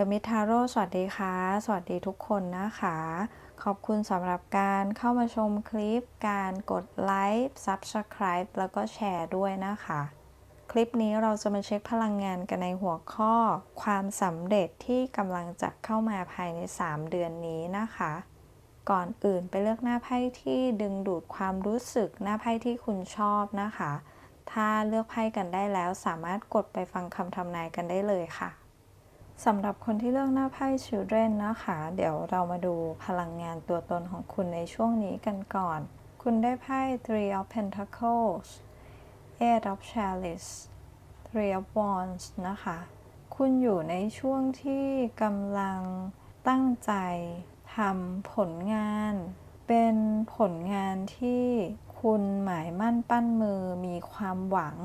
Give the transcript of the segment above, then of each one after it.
The m i t a r o สวัสดีค่ะ สวัสดีทุกคนนะคะ ขอบคุณสำหรับการเข้ามาชมคลิป การกดไลค์ Subscribe แล้วก็แชร์ด้วยนะคะ คลิปนี้เราจะมาเช็คพลังงานกันในหัวข้อ ความสำเร็จที่กำลังจะเข้ามาภายใน 3 เดือนนี้นะคะ ก่อนอื่นไปเลือกหน้าไพ่ที่ดึงดูดความรู้สึกหน้าไพ่ที่คุณชอบนะคะ ถ้าเลือกไพ่กันได้แล้วสามารถกดไปฟังคำทำนายกันได้เลยค่ะ สำหรับคนที่เลือกหน้าไพ่ Children นะคะ เดี๋ยวเรามาดูพลังงานตัวตนของคุณในช่วงนี้กันก่อน คุณได้ไพ่ Three of Pentacles Eight of Chalice Three of Wands นะคะ คุณอยู่ในช่วงที่กำลังตั้งใจทำผลงาน เป็นผลงานที่คุณหมายมั่นปั้นมือมีความหวัง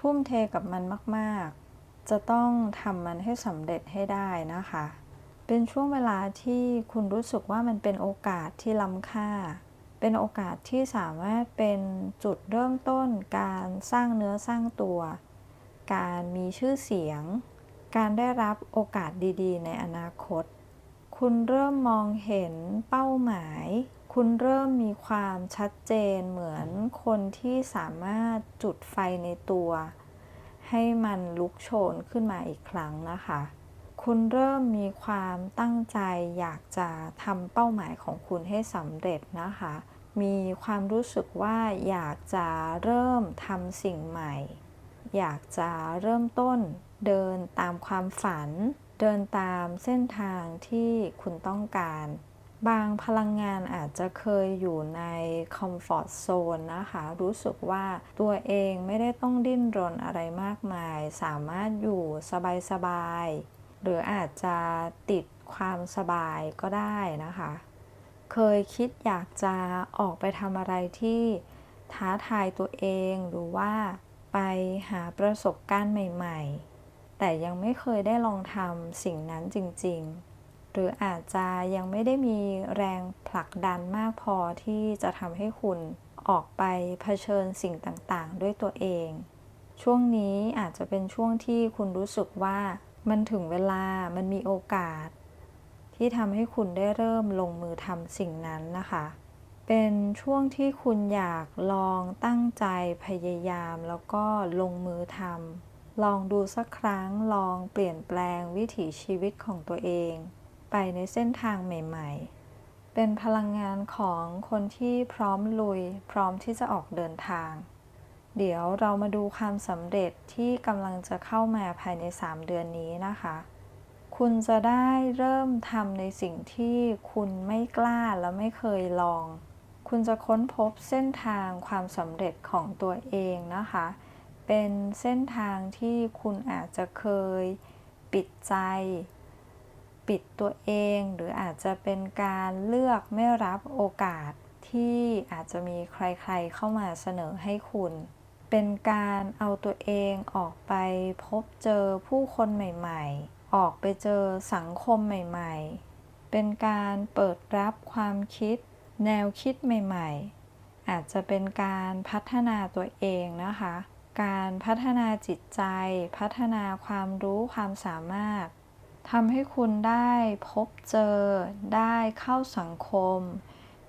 ทุ่มเทกับมันมาก ๆ จะต้องทำมันให้สำเร็จให้ได้นะคะ เป็นช่วงเวลาที่คุณรู้สึกว่ามันเป็นโอกาสที่ล้ำค่า เป็นโอกาสที่สามารถเป็นจุดเริ่มต้น การสร้างเนื้อสร้างตัว การมีชื่อเสียง การได้รับโอกาสดีๆ ในอนาคต คุณเริ่มมองเห็นเป้าหมาย คุณเริ่มมีความชัดเจนเหมือนคนที่สามารถจุดไฟในตัว ให้มันลุกโชนขึ้นมาอีกครั้งนะคะ คุณเริ่มมีความตั้งใจอยากจะทำเป้าหมายของคุณให้สำเร็จนะคะ มีความรู้สึกว่าอยากจะเริ่มทำสิ่งใหม่ อยากจะเริ่มต้นเดินตามความฝัน เดินตามเส้นทางที่คุณต้องการ บางพลังงานอาจจะเคยอยู่ในคอมฟอร์ทโซนนะคะ รู้สึกว่าตัวเองไม่ได้ต้องดิ้นรนอะไรมากมาย สามารถอยู่สบายๆ หรืออาจจะติดความสบายก็ได้นะคะ เคยคิดอยากจะออกไปทำอะไรที่ท้าทายตัวเองหรือว่าไปหาประสบการณ์ใหม่ ๆ แต่ยังไม่เคยได้ลองทำสิ่งนั้นจริง ๆ หรืออาจจะยังไม่ได้มีแรงผลักดันมากพอที่จะทำให้คุณออกไปเผชิญสิ่งต่างๆ ด้วยตัวเอง ช่วงนี้อาจจะเป็นช่วงที่คุณรู้สึกว่ามันถึงเวลามันมีโอกาส ที่ทำให้คุณได้เริ่มลงมือทำสิ่งนั้นนะคะ เป็นช่วงที่คุณอยากลองตั้งใจพยายามแล้วก็ลงมือทำลองดูสักครั้งลองเปลี่ยนแปลงวิถีชีวิตของตัวเอง ไปในเส้นทางใหม่ ๆ เป็นพลังงานของคนที่พร้อมลุย พร้อมที่จะออกเดินทาง เดี๋ยวเรามาดูความสำเร็จที่กำลังจะเข้ามาภายใน 3 เดือนนี้นะคะ คุณจะได้เริ่มทำในสิ่งที่คุณไม่กล้าและไม่เคยลอง คุณจะค้นพบเส้นทางความสำเร็จของตัวเองนะคะ เป็นเส้นทางที่คุณอาจจะเคยปิดใจ ปิดตัวเอง หรืออาจจะเป็นการเลือกไม่รับโอกาสที่อาจจะมีใครๆเข้ามาเสนอให้คุณ เป็นการเอาตัวเองออกไปพบเจอผู้คนใหม่ๆ ออกไปเจอสังคมใหม่ๆ เป็นการเปิดรับความคิด แนวคิดใหม่ๆ อาจจะเป็นการพัฒนาตัวเองนะคะ การพัฒนาจิตใจ พัฒนาความรู้ความสามารถ ทำให้คุณได้พบเจอได้เข้าสังคม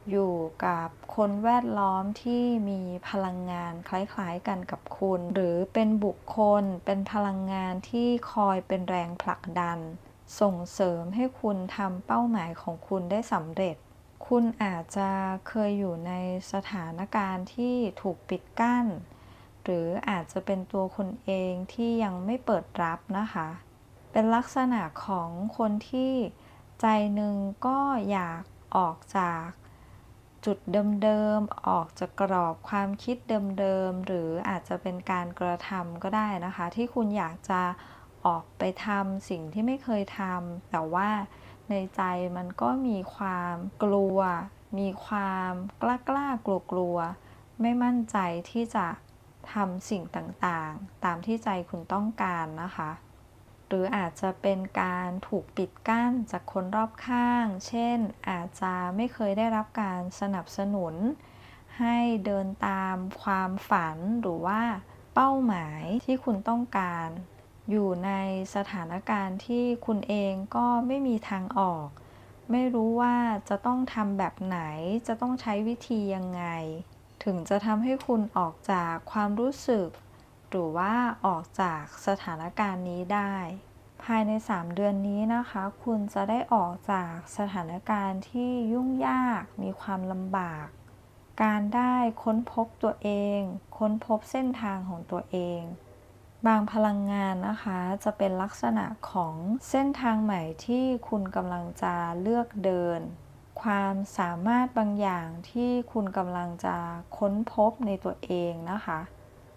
อยู่กับคนแวดล้อมที่มีพลังงานคล้ายๆกันกับคุณ หรือเป็นบุคคลเป็นพลังงานที่คอยเป็นแรงผลักดัน ส่งเสริมให้คุณทำเป้าหมายของคุณได้สำเร็จ คุณอาจจะเคยอยู่ในสถานการณ์ที่ถูกปิดกั้น หรืออาจจะเป็นตัวคุณเองที่ยังไม่เปิดรับนะคะ เป็นลักษณะของคนที่ใจหนึ่งก็อยากออกจากจุดเดิมๆ ออกจากกรอบความคิดเดิมๆ หรืออาจจะเป็นการกระทำก็ได้นะคะ ที่คุณอยากจะออกไปทำสิ่งที่ไม่เคยทำแต่ว่าในใจมันก็มีความกลัว มีความกล้ากล้ากลัวกลัวไม่มั่นใจที่จะทำสิ่งต่างๆ ตามที่ใจคุณต้องการนะคะ หรืออาจจะเป็นการถูกปิดกั้นจากคนรอบข้าง เช่น อาจจะไม่เคยได้รับการสนับสนุน ให้เดินตามความฝันหรือว่าเป้าหมายที่คุณต้องการ อยู่ในสถานการณ์ที่คุณเองก็ไม่มีทางออก ไม่รู้ว่าจะต้องทำแบบไหน จะต้องใช้วิธียังไง ถึงจะทำให้คุณออกจากความรู้สึก หรือว่าออกจากสถานการณ์นี้ได้ ภายใน 3 เดือนนี้นะคะ คุณจะได้ออกจากสถานการณ์ที่ยุ่งยาก มีความลำบาก การได้ค้นพบตัวเอง ค้นพบเส้นทางของตัวเอง บางพลังงานนะคะจะเป็นลักษณะของเส้นทางใหม่ที่คุณกำลังจะเลือกเดินความสามารถบางอย่างที่คุณกำลังจะค้นพบในตัวเองนะคะ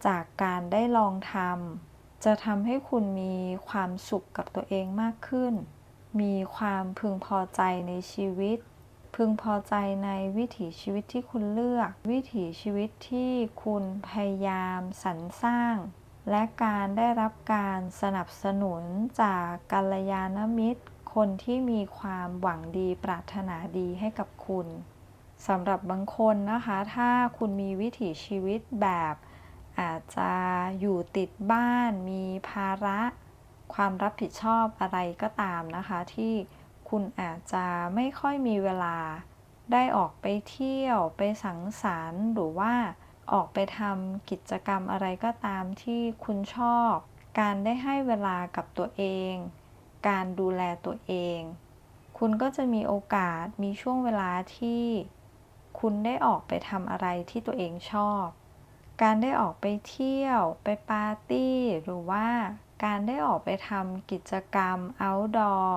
จากการได้ลองทำจะทำให้คุณมีความสุขกับตัวเองมากขึ้น มีความพึงพอใจในชีวิต พึงพอใจในวิถีชีวิตที่คุณเลือก วิถีชีวิตที่คุณพยายามสรรสร้าง และการได้รับการสนับสนุนจากกัลยาณมิตร คนที่มีความหวังดีปรารถนาดีให้กับคุณสำหรับบางคนนะคะ ถ้าคุณมีวิถีชีวิตแบบ อาจจะอยู่ติดบ้านมีภาระความรับผิดชอบอะไรก็ตามนะคะ ที่คุณอาจจะไม่ค่อยมีเวลาได้ออกไปเที่ยวไปสังสรรค์ หรือว่าออกไปทำกิจกรรมอะไรก็ตามที่คุณชอบ การได้ให้เวลากับตัวเอง การดูแลตัวเอง คุณก็จะมีโอกาสมีช่วงเวลาที่ คุณได้ออกไปทำอะไรที่ตัวเองชอบ การได้ออกไปเที่ยวไปปาร์ตี้ หรือว่าการได้ออกไปทำกิจกรรม outdoor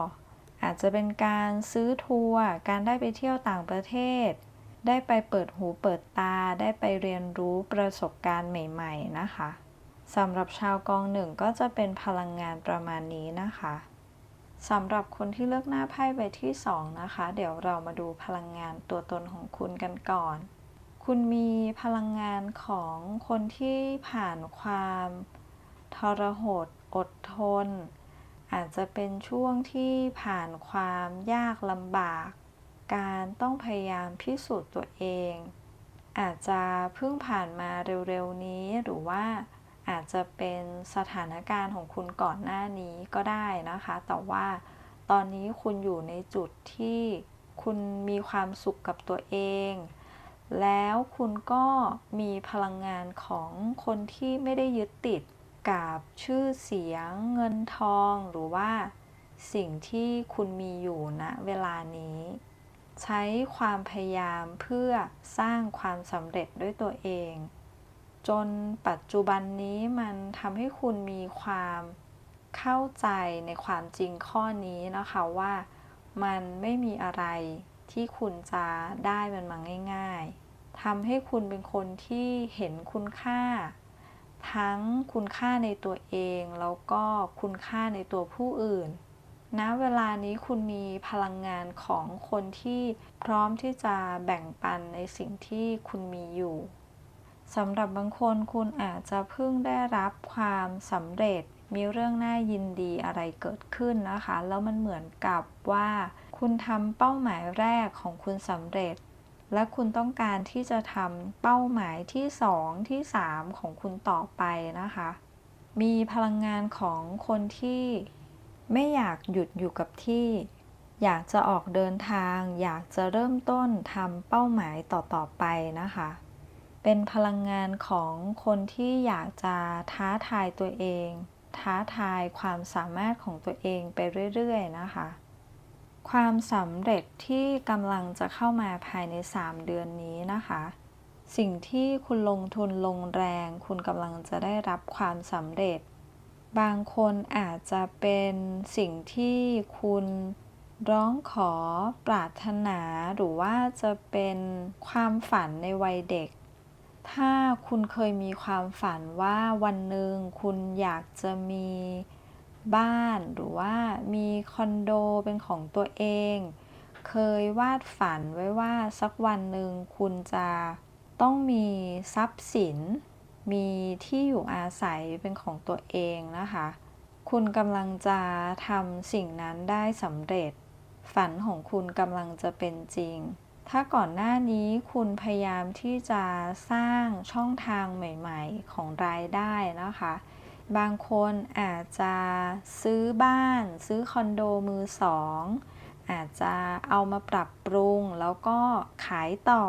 อาจจะเป็นการซื้อทัวร์การได้ไปเที่ยวต่างประเทศ ได้ไปเปิดหูเปิดตา ได้ไปเรียนรู้ประสบการณ์ใหม่ๆนะคะสำหรับชาวกองหนึ่งก็จะเป็นพลังงานประมาณนี้นะคะสำหรับคนที่เลือกหน้าไพ่ใบที่สองนะคะ เดี๋ยวเรามาดูพลังงานตัวตนของคุณกันก่อน คุณมีพลังงานของคนที่ผ่านความทรหดอดทน อาจจะเป็นช่วงที่ผ่านความยากลำบาก การต้องพยายามพิสูจน์ตัวเอง อาจจะเพิ่งผ่านมาเร็วๆนี้หรือว่าอาจจะเป็นสถานการณ์ของคุณก่อนหน้านี้ก็ได้นะคะ แต่ว่าตอนนี้คุณอยู่ในจุดที่คุณมีความสุขกับตัวเอง แล้วคุณก็มีพลังงานของคนที่ไม่ได้ยึดติดกับชื่อเสียงเงินทองหรือว่าสิ่งที่คุณมีอยู่ณนะเวลานี้ ใช้ความพยายามเพื่อสร้างความสำเร็จด้วยตัวเอง จนปัจจุบันนี้มันทำให้คุณมีความเข้าใจในความจริงข้อนี้นะคะว่า มันไม่มีอะไร ที่คุณจะได้มันมาง่าย ๆทำให้คุณเป็นคนที่เห็นคุณค่า ทั้งคุณค่าในตัวเอง แล้วก็คุณค่าในตัวผู้อื่นณเวลานี้คุณมีพลังงานของคนที่พร้อมที่จะแบ่งปันในสิ่งที่คุณมีอยู่สำหรับบางคนคุณอาจจะเพิ่งได้รับความสำเร็จ มีเรื่องน่ายินดีอะไรเกิดขึ้นนะคะ แล้วมันเหมือนกับว่า คุณทำเป้าหมายแรกของคุณสำเร็จ และคุณต้องการที่จะทำเป้าหมายที่2ที่3ของคุณต่อไปนะคะ มีพลังงานของคนที่ไม่อยากหยุดอยู่กับที่ อยากจะออกเดินทาง อยากจะเริ่มต้นทำเป้าหมายต่อๆไปนะคะเป็นพลังงานของคนที่อยากจะท้าทายตัวเอง ท้าทายความสามารถของตัวเองไปเรื่อยๆนะคะ ความสำเร็จที่กำลังจะเข้ามาภายใน 3 เดือนนี้นะคะ สิ่งที่คุณลงทุนลงแรง คุณกำลังจะได้รับความสำเร็จ บางคนอาจจะเป็นสิ่งที่คุณร้องขอปรารถนาหรือว่าจะเป็นความฝันในวัยเด็ก ถ้าคุณเคยมีความฝันว่าวันหนึ่งคุณอยากจะมีบ้านหรือว่ามีคอนโดเป็นของตัวเอง เคยวาดฝันไว้ว่าสักวันหนึ่งคุณจะต้องมีทรัพย์สิน มีที่อยู่อาศัยเป็นของตัวเองนะคะ คุณกำลังจะทำสิ่งนั้นได้สำเร็จ ฝันของคุณกำลังจะเป็นจริง ถ้าก่อนหน้านี้คุณพยายามที่จะสร้างช่องทางใหม่ๆ ของรายได้นะคะ บางคนอาจจะซื้อบ้าน ซื้อคอนโดมือสองอาจจะเอามาปรับปรุงแล้วก็ขายต่อ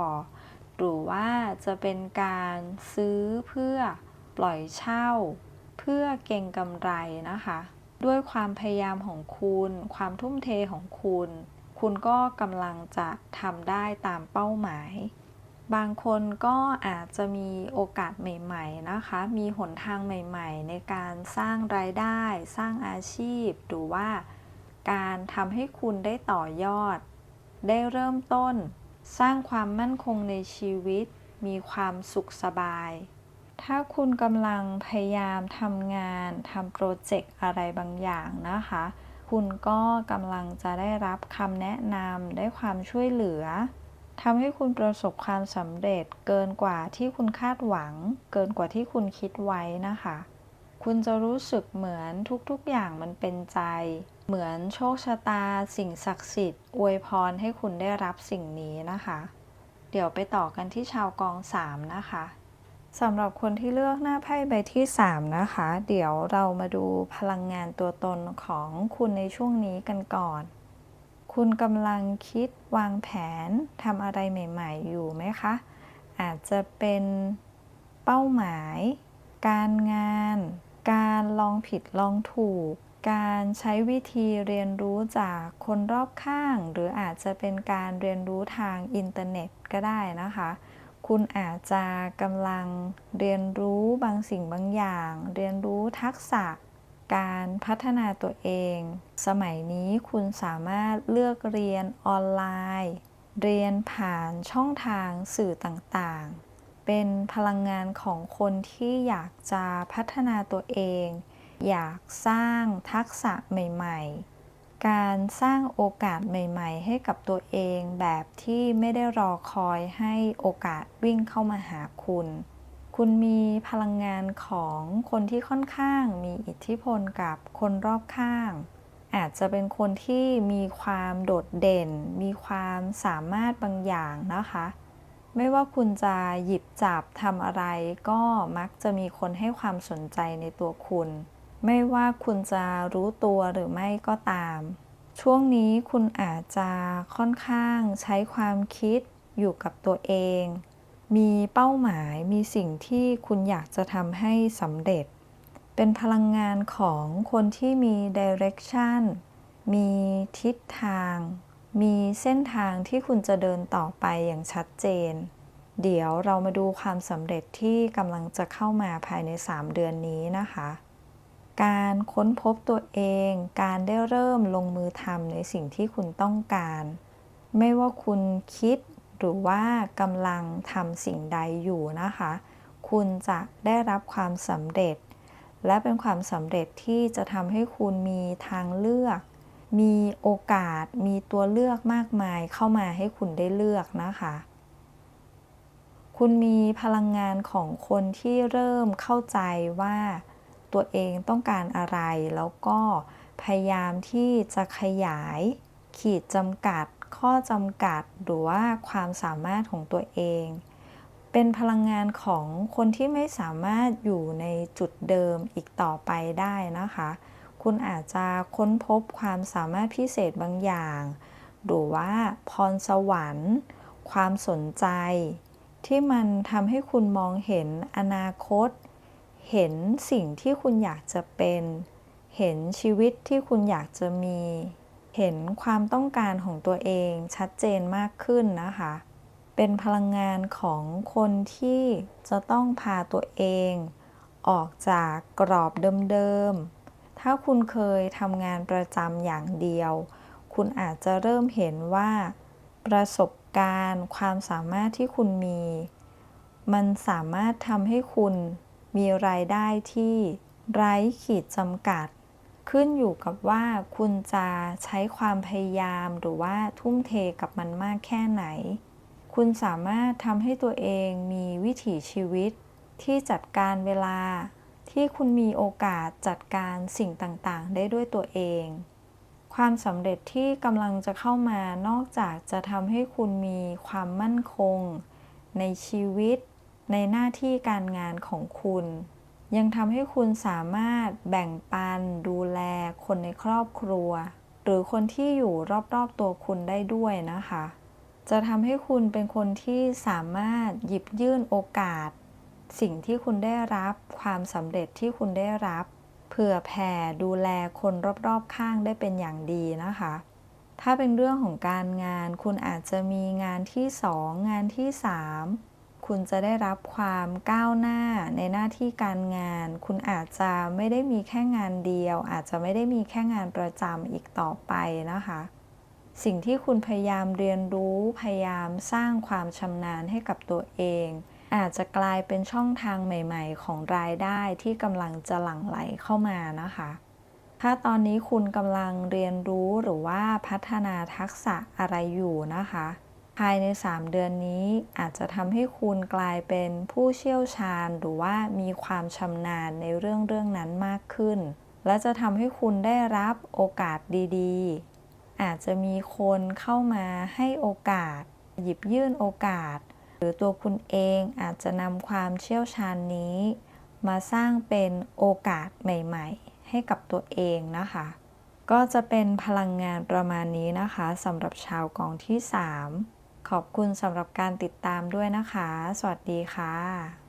หรือว่าจะเป็นการซื้อเพื่อปล่อยเช่า เพื่อเก็งกำไรนะคะ ด้วยความพยายามของคุณ ความทุ่มเทของคุณ คุณก็กำลังจะทำได้ตามเป้าหมาย บางคนก็อาจจะมีโอกาสใหม่ ๆนะคะ มีหนทางใหม่ ๆ ในการสร้างรายได้ สร้างอาชีพ หรือว่า การทำให้คุณได้ต่อยอด ได้เริ่มต้น สร้างความมั่นคงในชีวิต มีความสุขสบาย ถ้าคุณกำลังพยายามทำงานทำโปรเจกต์อะไรบางอย่างนะคะ คุณก็กำลังจะได้รับคำแนะนำได้ความช่วยเหลือทำให้คุณประสบความสำเร็จเกินกว่าที่คุณคาดหวัง เกินกว่าที่คุณคิดไว้นะคะ คุณจะรู้สึกเหมือนทุกๆอย่างมันเป็นใจ เหมือนโชคชะตา สิ่งศักดิ์สิทธิ์อวยพรให้คุณได้รับสิ่งนี้นะคะ เดี๋ยวไปต่อกันที่ชาวกองสามนะคะ สำหรับคนที่เลือกหน้าไพ่ใบที่ 3 นะคะ เดี๋ยวเรามาดูพลังงานตัวตนของคุณในช่วงนี้กันก่อน คุณกำลังคิดวางแผนทำอะไรใหม่ ๆ อยู่ไหมคะ อาจจะเป็นเป้าหมาย การงาน การลองผิดลองถูก การใช้วิธีเรียนรู้จากคนรอบข้าง หรืออาจจะเป็นการเรียนรู้ทางอินเทอร์เน็ตก็ได้นะคะ คุณอาจจะกำลังเรียนรู้บางสิ่งบางอย่าง เรียนรู้ทักษะการพัฒนาตัวเอง สมัยนี้คุณสามารถเลือกเรียนออนไลน์ เรียนผ่านช่องทางสื่อต่างๆ เป็นพลังงานของคนที่อยากจะพัฒนาตัวเอง อยากสร้างทักษะใหม่ ๆ การสร้างโอกาสใหม่ ๆ ให้กับตัวเองแบบที่ไม่ได้รอคอยให้โอกาสวิ่งเข้ามาหาคุณ คุณมีพลังงานของคนที่ค่อนข้างมีอิทธิพลกับคนรอบข้าง อาจจะเป็นคนที่มีความโดดเด่น มีความสามารถบางอย่างนะคะ ไม่ว่าคุณจะหยิบจับทำอะไรก็มักจะมีคนให้ความสนใจในตัวคุณ ไม่ว่าคุณจะรู้ตัวหรือไม่ก็ตาม ช่วงนี้คุณอาจจะค่อนข้างใช้ความคิดอยู่กับตัวเอง มีเป้าหมายมีสิ่งที่คุณอยากจะทำให้สำเร็จ เป็นพลังงานของคนที่มี direction มีทิศทาง มีเส้นทางที่คุณจะเดินต่อไปอย่างชัดเจน เดี๋ยวเรามาดูความสำเร็จที่กำลังจะเข้ามาภายใน 3 เดือนนี้นะคะ การค้นพบตัวเอง การได้เริ่มลงมือทำในสิ่งที่คุณต้องการ ไม่ว่าคุณคิดหรือว่ากำลังทำสิ่งใดอยู่นะคะ คุณจะได้รับความสำเร็จ และเป็นความสำเร็จที่จะทำให้คุณมีทางเลือก มีโอกาส มีตัวเลือกมากมายเข้ามาให้คุณได้เลือกนะคะ คุณมีพลังงานของคนที่เริ่มเข้าใจว่า ตัวเองต้องการอะไร แล้วก็พยายามที่จะขยายขีดจำกัด ข้อจำกัดหรือว่าความสามารถของตัวเอง เป็นพลังงานของคนที่ไม่สามารถอยู่ในจุดเดิมอีกต่อไปได้นะคะ คุณอาจจะค้นพบความสามารถพิเศษบางอย่าง หรือว่าพรสวรรค์ ความสนใจ ที่มันทำให้คุณมองเห็นอนาคต เห็นสิ่งที่คุณอยากจะเป็น เห็นชีวิตที่คุณอยากจะมี เห็นความต้องการของตัวเองชัดเจนมากขึ้นนะคะ เป็นพลังงานของคนที่จะต้องพาตัวเอง ออกจากกรอบเดิมๆ ถ้าคุณเคยทำงานประจำอย่างเดียว คุณอาจจะเริ่มเห็นว่า ประสบการณ์ความสามารถที่คุณมี มันสามารถทำให้คุณ มีรายได้ที่ไร้ขีดจำกัด ขึ้นอยู่กับว่าคุณจะใช้ความพยายามหรือว่าทุ่มเทกับมันมากแค่ไหน คุณสามารถทำให้ตัวเองมีวิถีชีวิตที่จัดการเวลา ที่คุณมีโอกาสจัดการสิ่งต่างๆ ได้ด้วยตัวเอง ความสำเร็จที่กำลังจะเข้ามานอกจากจะทำให้คุณมีความมั่นคง ในชีวิต ในหน้าที่การงานของคุณ ยังทำให้คุณสามารถแบ่งปันดูแลคนในครอบครัว หรือคนที่อยู่รอบๆตัวคุณได้ด้วยนะคะ จะทำให้คุณเป็นคนที่สามารถหยิบยื่นโอกาส สิ่งที่คุณได้รับความสำเร็จที่คุณได้รับเผื่อแผ่ดูแลคนรอบๆข้างได้เป็นอย่างดีนะคะ ถ้าเป็นเรื่องของการงานคุณอาจจะมีงานที่สองงานที่สาม คุณจะได้รับความก้าวหน้าในหน้าที่การงาน คุณอาจจะไม่ได้มีแค่งานเดียว อาจจะไม่ได้มีแค่งานประจำอีกต่อไปนะคะ สิ่งที่คุณพยายามเรียนรู้พยายามสร้างความชำนาญให้กับตัวเอง อาจจะกลายเป็นช่องทางใหม่ ๆ ของรายได้ที่กำลังจะหลั่งไหลเข้ามานะคะถ้าตอนนี้คุณกำลังเรียนรู้หรือว่าพัฒนาทักษะอะไรอยู่นะคะ ภายใน 3 เดือนนี้อาจจะทำให้คุณกลายเป็นผู้เชี่ยวชาญ หรือว่ามีความชำนาญในเรื่องเรื่องนั้นมากขึ้น และจะทำให้คุณได้รับโอกาสดีๆ อาจจะมีคนเข้ามาให้โอกาส หยิบยื่นโอกาส หรือตัวคุณเองอาจจะนำความเชี่ยวชาญนี้ มาสร้างเป็นโอกาสใหม่ ๆ ให้กับตัวเองนะคะ ก็จะเป็นพลังงานประมาณนี้นะคะสำหรับชาวกองที่ 3 ขอบคุณสำหรับการติดตามด้วยนะคะ สวัสดีค่ะ